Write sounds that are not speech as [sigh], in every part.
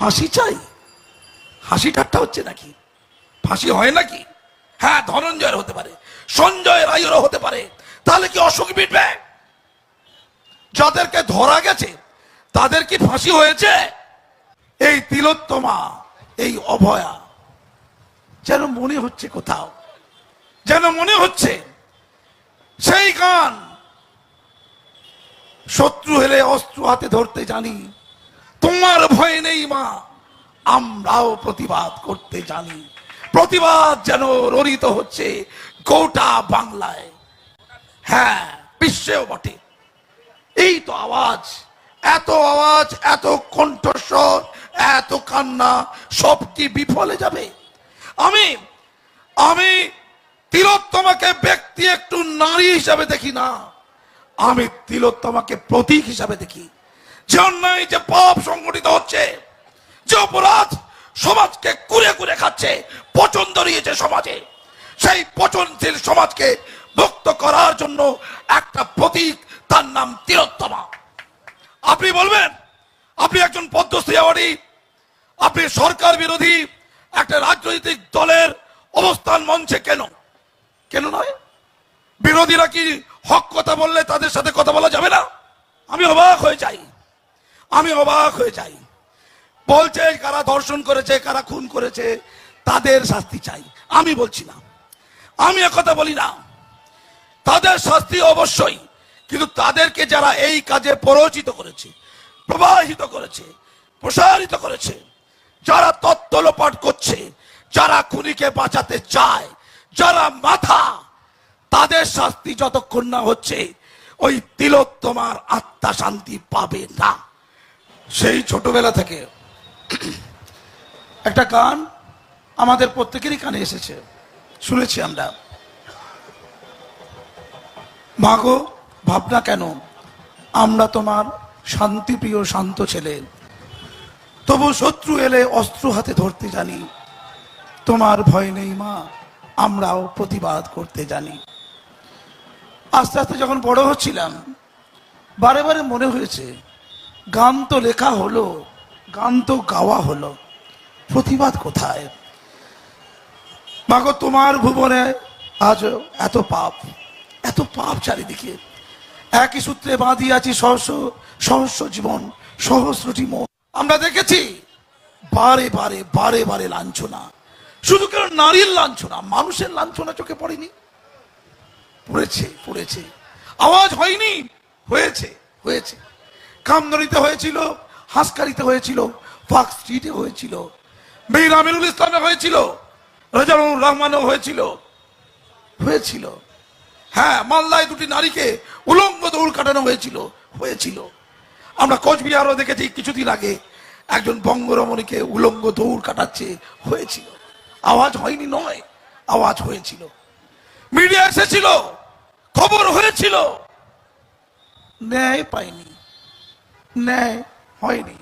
ফাঁসি চাই? হাসি ঠাট্টা হচ্ছে নাকি? ফাঁসি হয় নাকি? হ্যাঁ ধনঞ্জয়ের হতে পারে, সঞ্জয় রায়েরও হতে পারে। তাহলে কি অসুখ মিটবে? যাদেরকে ধরা গেছে, তাদের কি ফাঁসি হয়েছে? এই তিলোত্তমা, এই অভয়া, যেন মনে হচ্ছে কোথাও, যেন মনে হচ্ছে সেই গান শত্রু হলে অস্ত্র হাতে ধরতে জানি। আমরাও প্রতিবাদ করতে জানি। প্রতিবাদ যেন ররিত হচ্ছে গোটা বাংলায়। হ্যাঁ বিশ্বেও বটে। এই তো আওয়াজ, এত আওয়াজ, এত কণ্ঠস্বর, এত কান্না, সব কি বিফলে যাবে? আমি আমি তিলোত্তমাকে ব্যক্তি একটু নারী হিসাবে দেখি না। আমি তিলোত্তমাকে প্রতীক হিসাবে দেখি। যে অন্যায় যে পাপ সংগঠিত হচ্ছে যে অপরাধ সমাজকে কুরে কুরে খাচ্ছে, পচন ধরিয়েছে সমাজে। সেই পচনশীল সমাজকে মুক্ত করার জন্য একটা প্রতীক, তার নাম তিলোত্তমা। আপনি বলবেন, আপনি একজন পদ্মশ্রী আপনি সরকার বিরোধী, একটা রাজনৈতিক দলের অবস্থান মঞ্চে কেন? কেন নয়? বিরোধীরা কি হক কথা বললে তাদের সাথে কথা বলা যাবে না? আমি অবাক হয়ে যাই। আমি অবাক হয়ে যাই। বলছে, কারা ধর্ষণ করেছে, কারা খুন করেছে, তাদের শাস্তি চাই। আমি বলছি না। আমি কথা বলি না। তাদের শাস্তি অবশ্যই, কিন্তু তাদেরকে যারা এই কাজে প্ররোচিত করেছে, প্রবাহিত করেছে, প্রসারিত করেছে, যারা তত্ত্ব লোপাট করছে, যারা খুনিকে বাঁচাতে চায়, যারা মাথা, তাদের শাস্তি যতক্ষণ না হচ্ছে, ওই তিলোত্তমার আত্মা শান্তি পাবে না। সেই ছোটবেলা থেকে [coughs] একটা গান আমাদের প্রত্যেকেরই কানে এসেছে। শুনেছি আমরা। মাগো ভাবনা কেন? আমরা তোমার শান্তিপ্রিয় শান্ত ছেলে। তবু শত্রু এলে অস্ত্র হাতে ধরতে জানি। তোমার ভয় নেই মা, আমরাও প্রতিবাদ করতে জানি। আস্তে আস্তে যখন বড় হচ্ছিলাম, বারে বারে মনে হয়েছে, গান তো লেখা হলো গান তো গাওয়া হলো। প্রতিবাদ কোথায়? মাগো তোমার ভুবনে আজ এত পাপ এত পাপ চারিদিকে। একই সূত্রে বাঁধি আছি সহস্র সহস্র জীবন সহস্রটি মন। আমরা দেখেছি, বারে বারে বারে বারে লাঞ্ছনা। শুধু কেন নারীর লাঞ্ছনা, মানুষের লাঞ্ছনা চোখে পড়েনি? পড়েছে পড়েছে। আওয়াজ হয়নি, হয়েছে হয়েছে। কামদনিতে হয়েছিল হাসকারিতে হয়েছিল পার্ক স্ট্রিটে হয়েছিল মীর আমিরুল ইসলামে হয়েছিল, রাজানুর রহমানও হয়েছিল হয়েছিল। হ্যাঁ মালদায় দুটি নারীকে উলঙ্গ দৌড় কাটানো হয়েছিল হয়েছিল। আমরা কোচবিহারও দেখেছি কিছুদিন আগে একজন বঙ্গরমণীকে উলঙ্গ দৌড় কাটাচ্ছে, হয়েছিল। আওয়াজ হয়নি নয়, আওয়াজ হয়েছিল। মিডিয়া এসেছিল, খবর হয়েছিল। ন্যায় পাইনি ন্যায় হয়নি।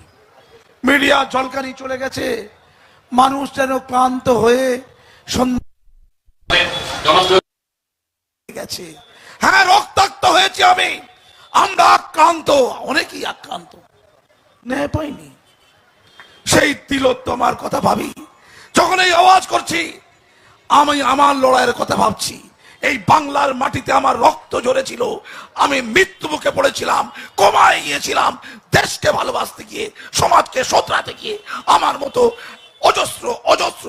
মিডিয়া জলকানি চলে গেছে। মানুষ যেন ক্লান্ত হয়ে গেছে। হ্যাঁ রক্তাক্ত হয়েছে আমি। আমরা আক্রান্ত। অনেকেই আক্রান্ত। ন্যায় পাইনি। সেই তিলোত্তমার কথা ভাবি। যখন এই আওয়াজ করছি, আমি আমার লড়াইয়ের কথা ভাবছি। এই বাংলার মাটিতে আমার রক্ত ঝরেছিল। আমি মৃত্যু মুখে পড়েছিলাম, কমায় গিয়েছিলাম, দেশকে ভালোবাসতে গিয়ে, সমাজকে শোধরাতে গিয়ে, আমার মতো অজস্র অজস্র,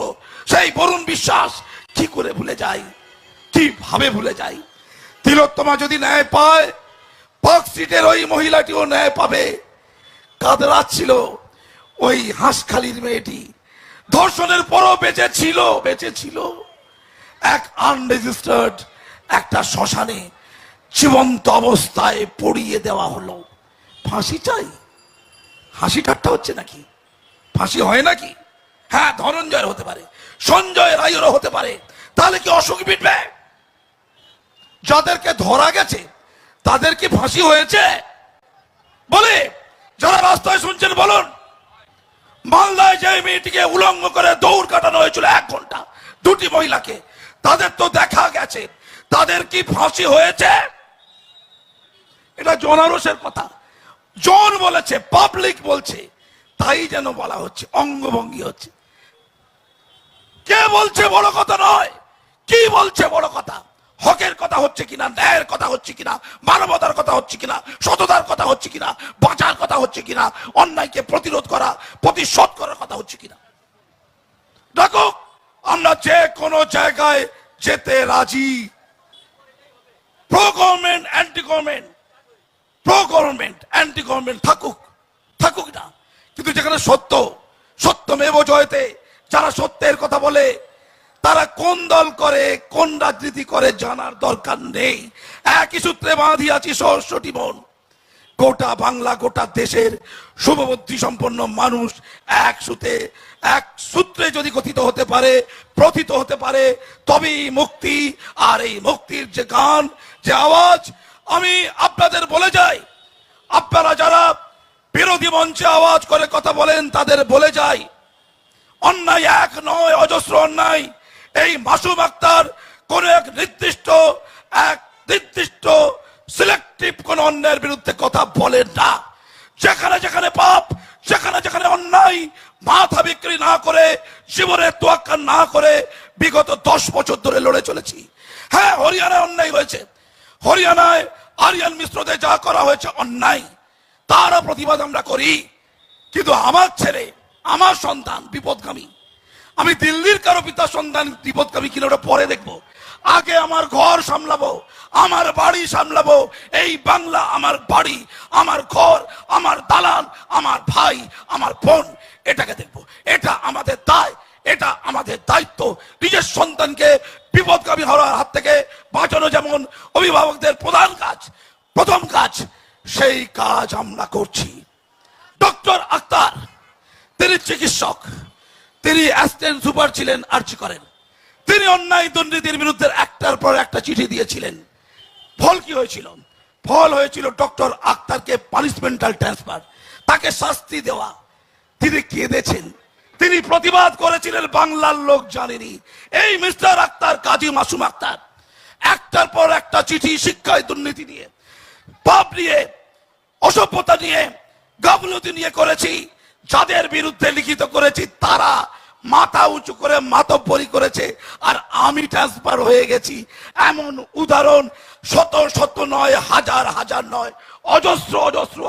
সেই বরুণ বিশ্বাস কি করে ভুলে যাই কীভাবে ভুলে যাই তিলোত্তমা যদি ন্যায় পায় পার্ক স্ট্রিটের ওই মহিলাটিও ন্যায় পাবে। কাদরাচ্ছিল ওই হাঁসখালির মেয়েটি। ধর্ষণের পরও বেঁচে ছিল বেঁচে ছিল। এক আনরেজিস্টার্ড একটা শ্মশানে জীবন্ত অবস্থায় পড়িয়ে দেওয়া হলো। ফাঁসি চাই? হাসি ঠাট্টা হচ্ছে নাকি? ফাঁসি হয় নাকি? হ্যাঁ ধনঞ্জয়ের হতে পারে, সঞ্জয় রায়েরও হতে পারে। তাহলে কি অসুখ মিটবে? যাদেরকে ধরা গেছে, তাদের কি ফাঁসি হয়েছে? বলে যারা রাস্তায় শুনছেন, বলুন। মালদায় যে মেয়েটিকে উলঙ্গ করে দৌড় কাটানো হয়েছিল এক ঘণ্টা, দুটি মহিলাকে। তাদের তো দেখা গেছে। তাদের কি ফাঁসি হয়েছে? এটা জনারসের কথা। জন বলেছে পাবলিক বলছে, তাই যেন বলা হচ্ছে, অঙ্গভঙ্গি হচ্ছে। কে বলছে বড় কথা নয়? কি বলছে বড় কথা? হকের কথা হচ্ছে কিনা, ন্যায়ের কথা হচ্ছে কিনা, মানবতার কথা হচ্ছে কিনা, সততার কথা হচ্ছে কিনা, বাঁচার কথা হচ্ছে কিনা, অন্যায়কে প্রতিরোধ করা, প্রতিশোধ করার কথা হচ্ছে কিনা। দেখো আমরা যে কোনো জায়গায় যেতে রাজি। Pro government anti government pro government anti government থাকুক থাকুক না। কিন্তু যেখানে সত্য সত্যমেব জয়তে, যারা সত্যের কথা বলে, তারা কোন দল করে, কোন রাজনীতি করে জানার দরকার নেই। একই সূত্রে বাঁধিয়াছি সহস্রটি মন। গোটা বাংলা, গোটা দেশের শুভবুদ্ধি সম্পন্ন মানুষ এক সুতে, এক সূত্রে যদি গঠিত হতে পারে, প্রথিত হতে পারে, তবেই মুক্তি। আর এই মুক্তির যে গান, যে আওয়াজ, আমি আপনাদের বলে যাই। আপনারা যারা বিরোধী মঞ্চে আওয়াজ করে কথা বলেন, তাদের বলে যাই। অন্যায় এক নয়, অজস্র অন্যায়। এই মাসুম আক্তার কোন এক নির্দিষ্ট এক নির্দিষ্ট সিলেক্টিভ কোন অন্যায়ের বিরুদ্ধে কথা বলেন না। যেখানে যেখানে পাপ, যেখানে যেখানে অন্যায়, মাথা বিক্রি না করে জীবনের তোয়াক্কা না করে বিগত দশ বছর ধরে লড়ে চলেছি। হ্যাঁ হরিয়ানায় অন্যায় হয়েছে। হরিয়ানায় আরিয়ান মিশ্রদের যা করা হয়েছে অন্যায়, তারও প্রতিবাদ আমরা করি। কিন্তু আমার ছেলে, আমার সন্তান বিপদগামী। আমি দিল্লির কারও পিতা সন্তান বিপদগামী কিনা ওটা পরে দেখব। আগে আমার ঘর সামলাবো, আমার বাড়ি সামলাবো, এই বাংলা আমার বাড়ি, আমার ঘর, আমার দালান, আমার ভাই, আমার বোন, এটাকে দেখব। এটা আমাদের দায়, এটা আমাদের দায়িত্ব। নিজের সন্তানকে বিপদগামী হওয়ার হাত থেকে বাঁচানো যেমন অভিভাবকদের প্রধান কাজ, প্রথম কাজ, সেই কাজ আমরা করছি। ডক্টর আক্তার, তিনি চিকিৎসক, তিনি অ্যাসিস্ট্যান্ট সুপার ছিলেন আর্চি করেন। তিনি অন্যায় দুর্নীতির বিরুদ্ধে একটার পর একটা চিঠি দিয়েছিলেন। ফল কি হয়েছিল? ফল হয়েছিল ডক্টর আক্তারকে পানিশমেন্টাল ট্রান্সফার তাকে শাস্তি দেওয়া। তিনি কেঁদেছেন। তিনি প্রতিবাদ করেছিলেন, বাংলার লোক জানেনি। এই মিস্টার আক্তার কাজী মাসুম আক্তার, একটার পর একটা চিঠি শিক্ষায় দুর্নীতি নিয়ে, পাপ নিয়ে, অসভ্যতা নিয়ে, গাফলতি নিয়ে করেছি। যাদের বিরুদ্ধে লিখিত করেছি তারা মাথা উঁচু করে মাতব্বরি করেছে, আর আমি ট্রান্সফার হয়ে গেছি। এমন উদাহরণ, শত শত নয়, হাজার হাজার নয়, অজস্র অজস্র